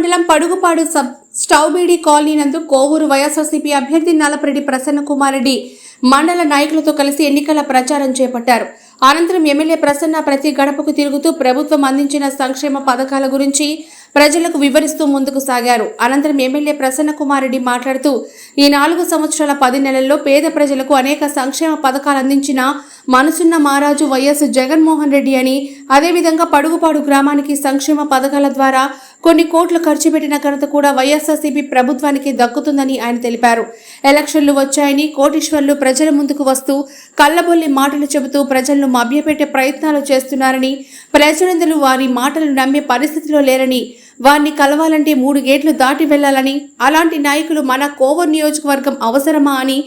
మండలం Padugupadu sub స్టౌబీడి colony నందు కోవూరు వైఎస్ఆర్సీపీ అభ్యర్థి నల్లపరెడ్డి ప్రసన్న కుమారెడ్డి మండల నాయకులతో కలిసి ఎన్నికల ప్రచారం చేపట్టారు. అనంతరం ఎమ్మెల్యే ప్రసన్న ప్రతి గడపకు తిరుగుతూ ప్రభుత్వం అందించిన సంక్షేమ పథకాల గురించి ప్రజలకు వివరిస్తూ ముందుకు సాగారు. అనంతరం ఎమ్మెల్యే ప్రసన్న కుమారెడ్డి మాట్లాడుతూ ఈ నాలుగు సంవత్సరాల పది నెలల్లో పేద ప్రజలకు అనేక సంక్షేమ పథకాలు అందించిన మనసున్న మహారాజు వైఎస్ జగన్మోహన్ రెడ్డి అని. అదేవిధంగా పడుగుపాడు గ్రామానికి సంక్షేమ పథకాల ద్వారా కొన్ని కోట్లు ఖర్చు పెట్టిన ఘనత కూడా వైఎస్ఆర్సీపీ ప్రభుత్వానికి దక్కుతుందని ఆయన తెలిపారు. ఎలక్షన్లు వచ్చాయని కోటీశ్వర్లు ప్రజల ముందుకు వస్తూ కళ్ళబొల్లి మాటలు చెబుతూ ప్రజలను మభ్యపెట్టే ప్రయత్నాలు చేస్తున్నారని ప్రజలందరూ వారి మాటలు నమ్మే పరిస్థితిలో లేరని వారిని కలవాలంటే మూడు గేట్లు దాటి వెళ్ళాలని అలాంటి నాయకులు మన కోవర్ నియోజకవర్గం అవసరమా అని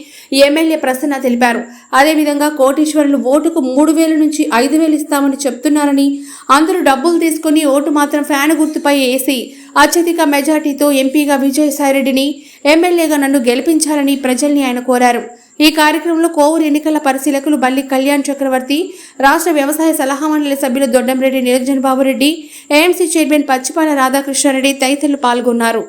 ఎమ్మెల్యే ప్రసన్న తెలిపారు. అదేవిధంగా కోటీశ్వరులు ఓటుకు మూడు వేల నుంచి ఐదు వేలు ఇస్తామని చెప్తున్నారని అందరూ డబ్బులు తీసుకుని ఓటు మాత్రం ఫ్యాన్ గుర్తుపై వేసి అత్యధిక మెజార్టీతో ఎంపీగా విజయసాయిరెడ్డిని ఎమ్మెల్యేగా నన్ను గెలిపించాలని ప్రజల్ని ఆయన కోరారు. ఈ కార్యక్రమంలో కోవూరు ఎన్నికల పరిశీలకులు బల్లి కళ్యాణ్ చక్రవర్తి రాష్ట్ర వ్యవసాయ సలహా మండలి సభ్యులు దొడ్డంరెడ్డి నిరంజన్ బాబురెడ్డి ఏఎంసీ చైర్మన్ పచ్చిపాల రాధాకృష్ణారెడ్డి తదితరులు పాల్గొన్నారు.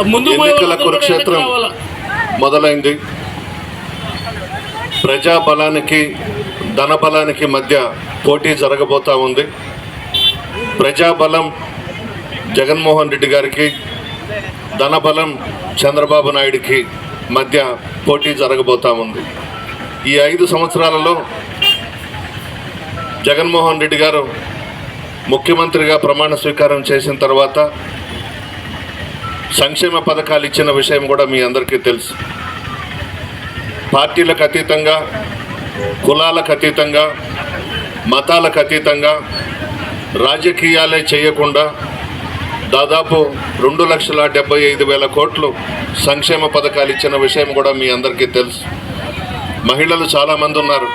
ఎన్నికల కురుక్షేత్రం మొదలైంది ప్రజా బలానికి ధన బలానికి మధ్య పోటీ జరగబోతా ఉంది. ప్రజాబలం జగన్మోహన్ రెడ్డి గారికి ధనబలం చంద్రబాబు నాయుడికి మధ్య పోటీ జరగబోతా ఉంది. ఈ ఐదు సంవత్సరాలలో జగన్మోహన్ రెడ్డి గారు ముఖ్యమంత్రిగా ప్రమాణ స్వీకారం చేసిన తర్వాత సంక్షేమ పథకాలు ఇచ్చిన విషయం కూడా మీ అందరికీ తెలుసు. పార్టీలకు అతీతంగా కులాలకు అతీతంగా మతాలకు అతీతంగా రాజకీయాలే చేయకుండా దాదాపు రెండు లక్షల డెబ్బై ఐదు వేల కోట్లు సంక్షేమ పథకాలు ఇచ్చిన విషయం కూడా మీ అందరికీ తెలుసు. మహిళలు చాలామంది ఉన్నారు.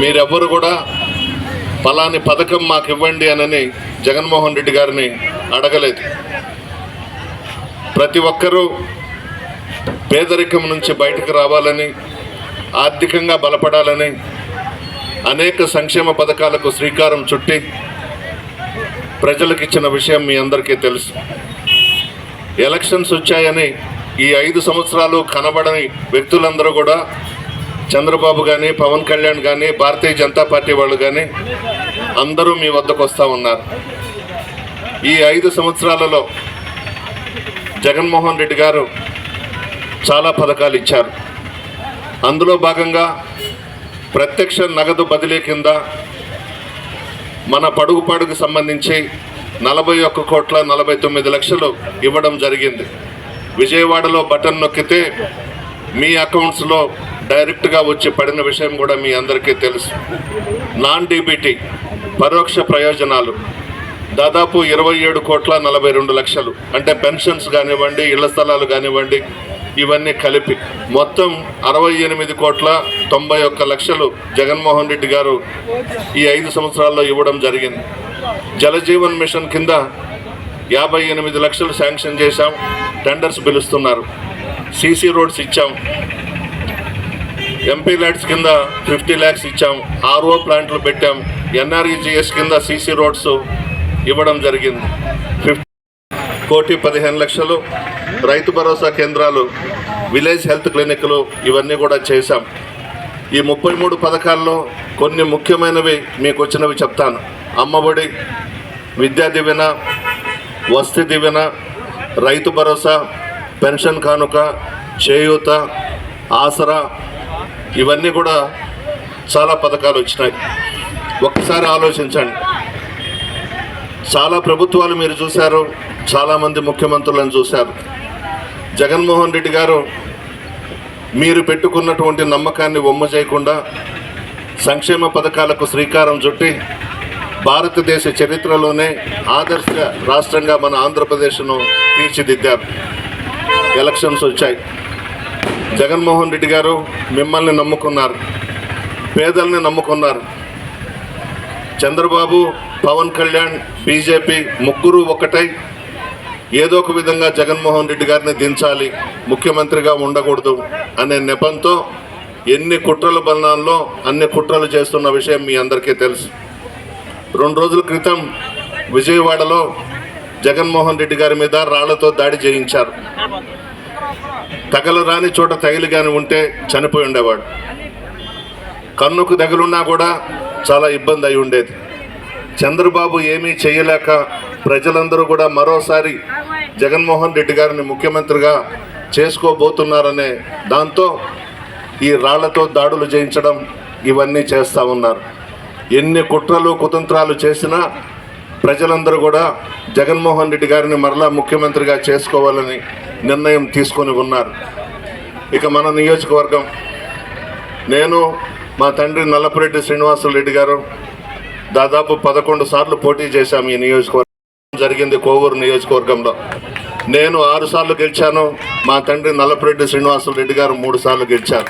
మీరెవ్వరు కూడా ఫలాని పథకం మాకు ఇవ్వండి అనని జగన్మోహన్ రెడ్డి గారిని అడగలేదు. ప్రతి ఒక్కరూ పేదరికం నుంచి బయటకు రావాలని ఆర్థికంగా బలపడాలని అనేక సంక్షేమ పథకాలకు శ్రీకారం చుట్టి ప్రజలకు ఇచ్చిన విషయం మీ అందరికీ తెలుసు. ఎలక్షన్స్ వచ్చాయని ఈ ఐదు సంవత్సరాలు కనబడని వ్యక్తులందరూ కూడా చంద్రబాబు కానీ పవన్ కళ్యాణ్ కానీ భారతీయ జనతా పార్టీ వాళ్ళు కానీ అందరూ మీ వద్దకు వస్తూ ఉన్నారు. ఈ ఐదు సంవత్సరాలలో జగన్మోహన్ రెడ్డి గారు చాలా పథకాలు ఇచ్చారు. అందులో భాగంగా ప్రత్యక్ష నగదు బదిలీ కింద మన పడుగు పడుగు సంబంధించి నలభై ఒక్క కోట్ల నలభై తొమ్మిది లక్షలు ఇవ్వడం జరిగింది. విజయవాడలో బటన్ నొక్కితే మీ అకౌంట్స్లో డైరెక్ట్గా వచ్చి పడిన విషయం కూడా మీ అందరికీ తెలుసు. నాన్ డీబీటీ పరోక్ష ప్రయోజనాలు. దాదాపు ఇరవై ఏడు కోట్ల నలభై రెండు లక్షలు. అంటే పెన్షన్స్ కానివ్వండి ఇళ్ళ స్థలాలు కానివ్వండి ఇవన్నీ కలిపి మొత్తం అరవై ఎనిమిది కోట్ల తొంభై ఒక్క లక్షలు జగన్మోహన్ రెడ్డి గారు ఈ ఐదు సంవత్సరాల్లో ఇవ్వడం జరిగింది. జలజీవన్ మిషన్ కింద యాభై ఎనిమిది లక్షలు శాంక్షన్ చేశాం టెండర్స్ పిలుస్తున్నారు. సీసీ రోడ్స్ ఇచ్చాం. ఎంపీ ల్యాడ్స్ కింద ఫిఫ్టీ ల్యాక్స్ ఇచ్చాం. ఆర్ఓ ప్లాంట్లు పెట్టాం. ఎన్ఆర్ఈజిఎస్ కింద సీసీ రోడ్స్ ఇవ్వడం జరిగింది. ఫిఫ్టీ కోటి పదిహేను లక్షలు రైతు భరోసా కేంద్రాలు విలేజ్ హెల్త్ క్లినిక్లు ఇవన్నీ కూడా చేశాం. ఈ ముప్పై మూడు పథకాల్లో కొన్ని ముఖ్యమైనవి మీకు వచ్చినవి చెప్తాను. అమ్మఒడి విద్యా దీవెన వస్తి దీవెన రైతు భరోసా పెన్షన్ కానుక చేయూత ఆసరా ఇవన్నీ కూడా చాలా పథకాలు వచ్చినాయి. ఒక్కసారి ఆలోచించండి. చాలా ప్రభుత్వాలు మీరు చూశారు చాలామంది ముఖ్యమంత్రులను చూశారు. జగన్మోహన్ రెడ్డి గారు మీరు పెట్టుకున్నటువంటి నమ్మకాన్ని ఒమ్మ చేయకుండా సంక్షేమ పథకాలకు శ్రీకారం చుట్టి భారతదేశ చరిత్రలోనే ఆదర్శ రాష్ట్రంగా మన ఆంధ్రప్రదేశ్ను తీర్చిదిద్దారు. ఎలక్షన్స్ వచ్చాయి. జగన్మోహన్ రెడ్డి గారు మిమ్మల్ని నమ్ముకున్నారు పేదల్ని నమ్ముకున్నారు. చంద్రబాబు పవన్ కళ్యాణ్ బీజేపీ ముగ్గురు ఒకటై ఏదో ఒక విధంగా జగన్మోహన్ రెడ్డి గారిని దించాలి ముఖ్యమంత్రిగా ఉండకూడదు అనే నెపంతో ఎన్ని కుట్రల బలనాల్లో అన్ని కుట్రలు చేస్తున్న విషయం మీ అందరికీ తెలుసు. రెండు రోజుల క్రితం విజయవాడలో జగన్మోహన్ రెడ్డి గారి మీద రాళ్ళతో దాడి చేయించారు. తగలరాని చోట తగిలి కానీ ఉంటే చనిపోయి ఉండేవాడు. కన్నుకు తగులున్నా కూడా చాలా ఇబ్బంది అయి ఉండేది. చంద్రబాబు ఏమీ చేయలేక ప్రజలందరూ కూడా మరోసారి జగన్మోహన్ రెడ్డి గారిని ముఖ్యమంత్రిగా చేసుకోబోతున్నారనే దాంతో ఈ రాళ్ళతో దాడులు చేయించడం ఇవన్నీ చేస్తూ ఉన్నారు. ఎన్ని కుట్రలు కుతంత్రాలు చేసినా ప్రజలందరూ కూడా జగన్మోహన్ రెడ్డి గారిని మరలా ముఖ్యమంత్రిగా చేసుకోవాలని నిర్ణయం తీసుకొని ఉన్నారు. ఇక మన నియోజకవర్గం. నేను మా తండ్రి నల్లపురెడ్డి శ్రీనివాసులరెడ్డి గారు దాదాపు పదకొండు సార్లు పోటీ చేశాం ఈ నియోజకవర్గం జరిగింది కోవూరు నియోజకవర్గంలో. నేను ఆరు సార్లు గెలిచాను. మా తండ్రి నల్లపురెడ్డి శ్రీనివాసులు రెడ్డి గారు మూడు సార్లు గెలిచారు.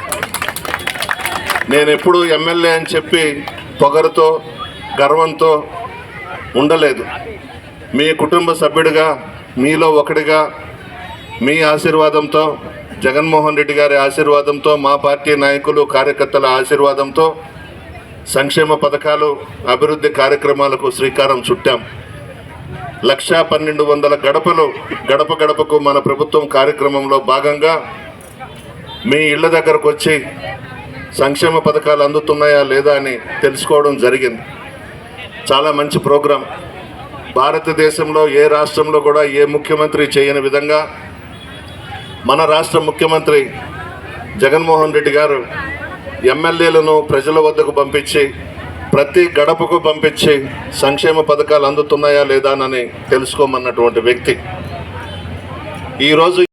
నేను ఎప్పుడు ఎమ్మెల్యే అని చెప్పి పొగరుతో గర్వంతో ఉండలేదు. మీ కుటుంబ సభ్యుడిగా మీలో ఒకటిగా మీ ఆశీర్వాదంతో జగన్మోహన్ రెడ్డి గారి ఆశీర్వాదంతో మా పార్టీ నాయకులు కార్యకర్తల ఆశీర్వాదంతో సంక్షేమ పథకాలు అభివృద్ధి కార్యక్రమాలకు శ్రీకారం చుట్టాం. లక్షా పన్నెండు వందల గడపలు గడప గడపకు మన ప్రభుత్వం కార్యక్రమంలో భాగంగా మీ ఇళ్ళ దగ్గరకు వచ్చి సంక్షేమ పథకాలు అందుతున్నాయా లేదా అని తెలుసుకోవడం జరిగింది. చాలా మంచి ప్రోగ్రాం. భారతదేశంలో ఏ రాష్ట్రంలో కూడా ఏ ముఖ్యమంత్రి చేయని విధంగా మన రాష్ట్ర ముఖ్యమంత్రి జగన్మోహన్ రెడ్డి గారు ఎమ్మెల్యేలను ప్రజల వద్దకు పంపించి ప్రతి గడపకు పంపించి సంక్షేమ పథకాలు అందుతున్నాయా లేదా అని తెలుసుకోమన్నటువంటి వ్యక్తి. ఈరోజు